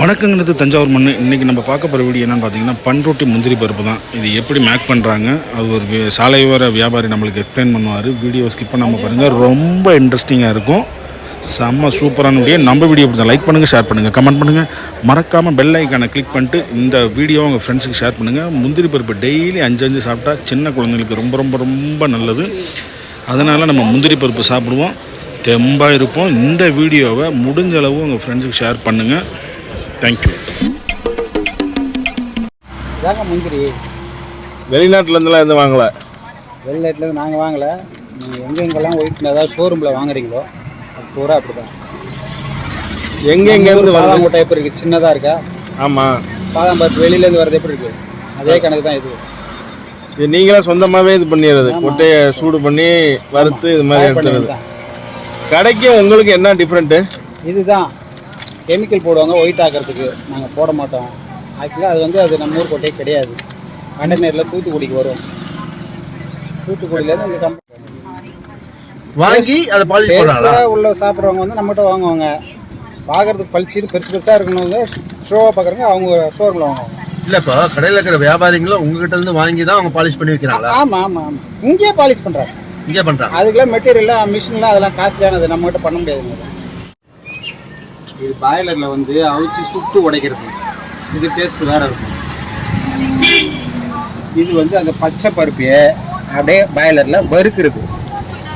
வணக்கங்கிறது தஞ்சாவூர் மண் இன்றைக்கி நம்ம பார்க்க போகிற வீடியோ என்னென்னு பார்த்தீங்கன்னா பண்ருட்டி முந்திரி பருப்பு தான். இது எப்படி மேக் பண்ணுறாங்க அது ஒரு சாலையோர வியாபாரி நம்மளுக்கு எக்ஸ்பிளைன் பண்ணுவார். வீடியோ ஸ்கிப் பண்ணாமல் பாருங்கள் ரொம்ப இன்ட்ரெஸ்டிங்காக இருக்கும். செம்ம சூப்பரான வீடியோ. நம்ம வீடியோ பிடிச்சா லைக் பண்ணுங்கள் ஷேர் பண்ணுங்கள் கமெண்ட் பண்ணுங்கள் மறக்காமல் பெல் ஐக்கானை கிளிக் பண்ணிட்டு இந்த வீடியோவை உங்கள் ஃப்ரெண்ட்ஸுக்கு ஷேர் பண்ணுங்கள் முந்திரி பருப்பு டெய்லி அஞ்சு அஞ்சு சாப்பிட்டா சின்ன குழந்தைங்களுக்கு ரொம்ப ரொம்ப ரொம்ப நல்லது. அதனால் நம்ம முந்திரி பருப்பு சாப்பிடுவோம். தெம்பாக இருப்போம். இந்த வீடியோவை முடிஞ்சளவு உங்கள் ஃப்ரெண்ட்ஸுக்கு ஷேர் பண்ணுங்கள் தேங்க்யூ இதாங்க முந்திரி? வெளிநாட்டுலேருந்துலாம் எதுவும் வாங்கல? வெளிநாட்டில் நாங்கள் வாங்கலை. நீங்கள் எங்கெங்கெல்லாம் ஒயிட் ஏதாவது ஷோரூமில் வாங்குறீங்களோ அது பூரா அப்படி தான் எங்கே எங்கேருந்து வருது? பாதாம் மூட்டை எப்படி இருக்குது சின்னதாக இருக்கா? ஆமாம் பாதாம் பருப்பு வெளியிலேருந்து வரது எப்படி இருக்குது அதே கணக்கு தான் இது. இது நீங்களே சொந்தமாகவே இது பண்ணிடுறது. கொட்டையை சூடு பண்ணி வறுத்து இது மாதிரி எடுத்துறது தான் கடைக்கும் உங்களுக்கு என்ன டிஃப்ரெண்ட்டு இதுதான். கெமிக்கல் போடுவாங்க ஒயிட் ஆக்கிறதுக்கு. நாங்கள் போட மாட்டோம். ஆக்சுவலாக அது வந்து அது நம்ம ஊர் கொட்டையே கிடையாது. கண்டெய்னரில் தூத்துக்குடிக்கு வரும். தூத்துக்குடியிலேருந்து இந்த கம்பெனி வாங்கி அதை பாலிஷ் பண்ணலாம் உள்ள சாப்பிட்றவங்க வந்து நம்மகிட்ட வாங்குவாங்க. பார்க்கறதுக்கு பளிச்சுன்னு பெருசு பெருசாக இருக்கணுங்க ஷோவாக பார்க்குறவங்க அவங்க ஷோரூமில் வாங்குவாங்க. இல்ல இப்போ கடையில் இருக்கிற வியாபாரிங்களும் உங்ககிட்ட இருந்து வாங்கி தான் அவங்க பாலிஷ் பண்ணி வைக்கிறாங்களா? ஆமாம் ஆமாம் ஆமாம் இங்கேயே பாலிஷ் பண்ணுறாங்க இங்கே பண்றாங்க? அதுக்கெல்லாம் மெட்டீரியல்லாம் மிஷின்லாம் அதெல்லாம் காஸ்ட்லியானது நம்மகிட்ட பண்ண முடியாதுங்க இது பாய்லரில் வந்து அவிச்சு சுட்டு உடைக்கிறது. இது டேஸ்ட் வேற இருக்கும். இது வந்து அந்த பச்சை பருப்பையே அப்படியே பாய்லரில் வறுக்கிறது.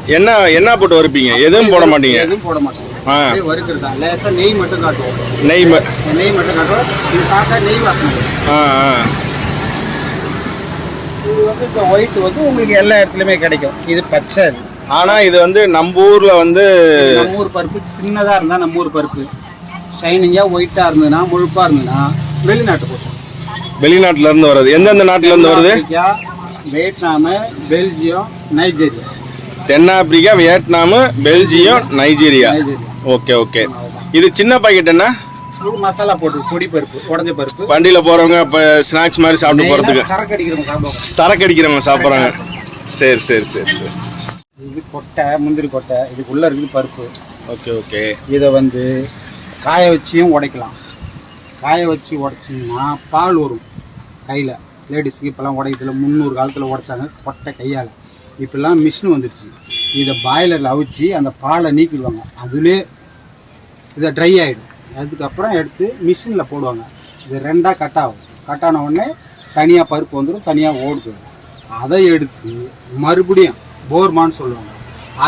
என்ன என்ன போட்டு வறுப்பீங்க? எதுவும் போட மாட்டீங்க? எதுவும் போட மாட்டோம். அப்படியே வறுக்கிறது தான். லேசாக நெய் மட்டும் காட்டுவோம். நெய் ம- நெய் மட்டும் காட்டுவோம். இது சாப்பிட்டா நெய் வாசனை வரும். ஆ ஆ. இது வந்து இந்த ஒயிட் வந்து உங்களுக்கு எல்லா இடத்துலையுமே கிடைக்கும். இது பச்சை. இது. ஆனால் இது வந்து நம்ம ஊரில் வந்து நம்ம ஊர் பருப்பு சின்னதாக இருந்தால் நம்ம ஊர் பருப்பு. ஷைனிங்காக ஒயிட்டாக இருந்ததுன்னா முழுப்பாக இருந்ததுன்னா வெளிநாட்டு போட்டோம் வெளிநாட்டுல இருந்து வருது எந்தெந்த நாட்டுல இருந்து வருது வியட்நாமு பெல்ஜியம் நைஜீரியா. தென்னாப்பிரிக்கா Vietnam Belgium Nigeria. Okay okay. இது சின்ன பாக்கெட் என்ன? மசாலா போட்டு பொடி பருப்பு உடஞ்ச பருப்பு. வண்டியில் போகிறவங்க இப்போ ஸ்நாக்ஸ் மாதிரி சாப்பிட்டு போகிறதுக்கு சரக்கு அடிக்கிறவங்க சரக்கு அடிக்கிறவங்க சாப்பிட்றாங்க. சரி சரி சரி சரி. இது கொட்டை முந்திரி கொட்டை இதுக்குள்ளே இருக்குது பருப்பு. Okay okay. இதை வந்து காய வச்சியும் உடைக்கலாம். காய வச்சு உடைச்சிங்கன்னா பால் வரும் கையில். லேடிஸுக்கு இப்போல்லாம் உடைக்கிறதுல முந்நூறு காலத்தில் உடைச்சாங்க. கொட்டை கையால். இப்போல்லாம் மிஷின் வந்துடுச்சு இதை பாய்லரில் அவிச்சு அந்த பாலை நீக்கிடுவாங்க. அதுலே இதை ட்ரை ஆகிடும் அதுக்கப்புறம் எடுத்து மிஷினில் போடுவாங்க. இது ரெண்டாக கட் ஆகும். கட் ஆன உடனே தனியாக பருப்பு வந்துடும் தனியாக ஓடுது. அதை எடுத்து மறுபடியும் போர்மான்னு சொல்லுவாங்க.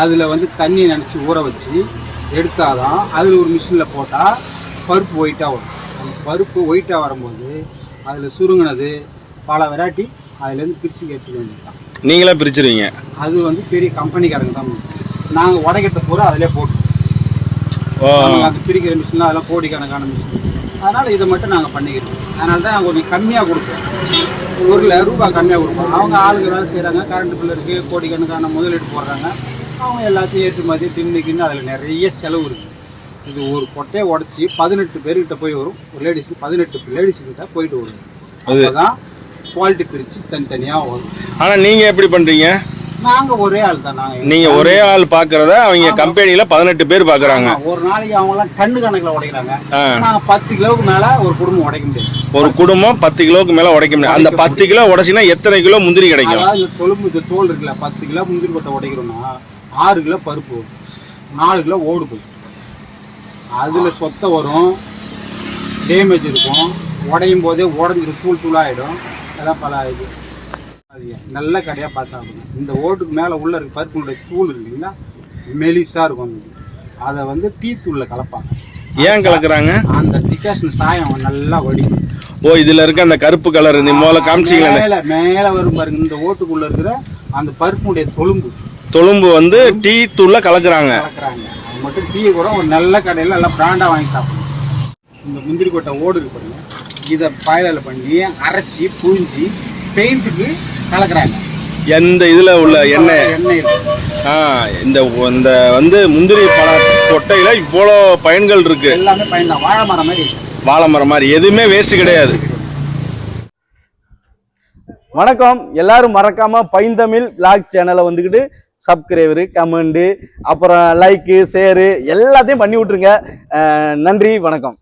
அதில் வந்து தண்ணி நினச்சி ஊற வச்சு எடுத்தாதான் அதில் ஒரு மிஷினில் போட்டால் பருப்பு ஒயிட்டாக வரும். அந்த பருப்பு ஒயிட்டாக வரும்போது அதில் சுருங்கினது பல வெரைட்டி அதுலேருந்து பிரித்து எடுத்துக்க வேண்டியதுதான். நீங்களே பிரிச்சிருவீங்க. அது வந்து பெரிய கம்பெனிக்காரங்க தான். நாங்கள் உடைக்கிறத பூரா அதிலே போட்டு. அந்த பிரிக்கிற மிஷின்லாம் அதெல்லாம் கோடிக்கணக்கான மிஷின் அதனால் இதை மட்டும் நாங்கள் பண்ணிக்கிறோம். அதனால தான் நாங்கள் கொஞ்சம் கம்மியாக கொடுப்போம். ஒரு ரூபாய் கம்மியாக கொடுப்போம். அவங்க ஆளுங்க வேலை செய்கிறாங்க கரண்ட் பில் இருக்குது கோடிக்கணக்கான முதலீடு போடுறாங்க. அவங்க எல்லாத்தையும் ஏற்றுமதி தின்னுக்குன்னு அதில் நிறைய செலவு இருக்குது இது ஒரு கொட்டையை உடச்சி பதினெட்டு பேர்கிட்ட போய் வரும். ஒரு லேடிஸுக்கு பதினெட்டு லேடிஸுக்கிட்ட போயிட்டு வரும். அதுதான் குவாலிட்டி பிரித்து தனித்தனியாக வரும். ஆனால் நீங்கள் எப்படி பண்ணுறீங்க நாங்கள் ஒரே ஆள் தான். நாங்கள் நீங்கள் ஒரே ஆள் பார்க்குறத அவங்க கம்பெனியில் பதினெட்டு பேர் பார்க்குறாங்க ஒரு நாளைக்கு அவங்கலாம் டன்னு கணக்கில் உடைக்கிறாங்க. நாங்கள் பத்து கிலோவுக்கு மேலே ஒரு குடும்பம் உடைக்க முடியாது. ஒரு குடும்பம் பத்து கிலோவுக்கு மேலே உடைக்க முடியும் அந்த பத்து கிலோ உடைச்சினா எத்தனை கிலோ முந்திரி கிடைக்கும்? அதாவது தொழும்பு தோல் இருக்குல்ல பத்து கிலோ முந்திரி கொட்டை உடைக்கிறோம்னா ஆறு கிலோ பருப்பு வரும். நாலு கிலோ ஓடு போகும் அதில் சொத்தை வரும். டேமேஜ் இருக்கும். உடையும் போதே உடஞ்சிரும் தூள் தூளாகிடும் அதான் பல இது. அது நல்ல கடையாக பாஸ் ஆகுங்க. இந்த ஓட்டுக்கு மேலே உள்ள இருக்க பருப்புனுடைய தூள் இருக்குங்களா மெலிசாக இருக்கும். அது. அதை வந்து டீ தூளில் கலப்பாங்க. ஏன் கலக்குறாங்க? அந்த டிகாஷன் சாயம் நல்லா வடிக்கும். ஓ இதுல இருக்க அந்த கருப்பு கலர் இந்த முதல்ல காமிச்சிங்களே. மேல மேல வரும் பாருங்க. இந்த ஓட்டுக்குள்ள இருக்கிற அந்த பருப்புடைய தொழும்பு. தொழும்பு வந்து டீ தூள்ல கலக்குறாங்க. கலக்குறாங்க. அது மட்டும் டீ கூட ஒரு நல்ல கடையில் நல்லா பிராண்டாக வாங்கி சாப்பிடணும். இந்த முந்திரி கொட்டை ஓடு இருக்கு பாருங்க. இதை பாயலில் பண்ணி அரைச்சி புழிஞ்சி பெயிண்ட்டுக்கு கலக்குறாங்க. எந்த இதுல உள்ள எண்ணெய்? எண்ணெய் இருக்கு. ஆ இந்த இந்த வந்து முந்திரி பழ கொட்டையில இவ்வளோ பயன்கள் இருக்கு. எல்லாமே பயன் தான். வாழை மரம் மாதிரி இருக்கு. வாழை மரம் மாதிரி. எதுவுமே வேஸ்ட் கிடையாது. வணக்கம். எல்லாரும் மறக்காம பைந்தமிழ் vlogs சேனலை வந்துக்கிட்டு சப்ஸ்கிரைபரு கமெண்டு அப்புறம் லைக்கு ஷேரு எல்லாத்தையும் பண்ணி விட்ருங்க நன்றி வணக்கம்.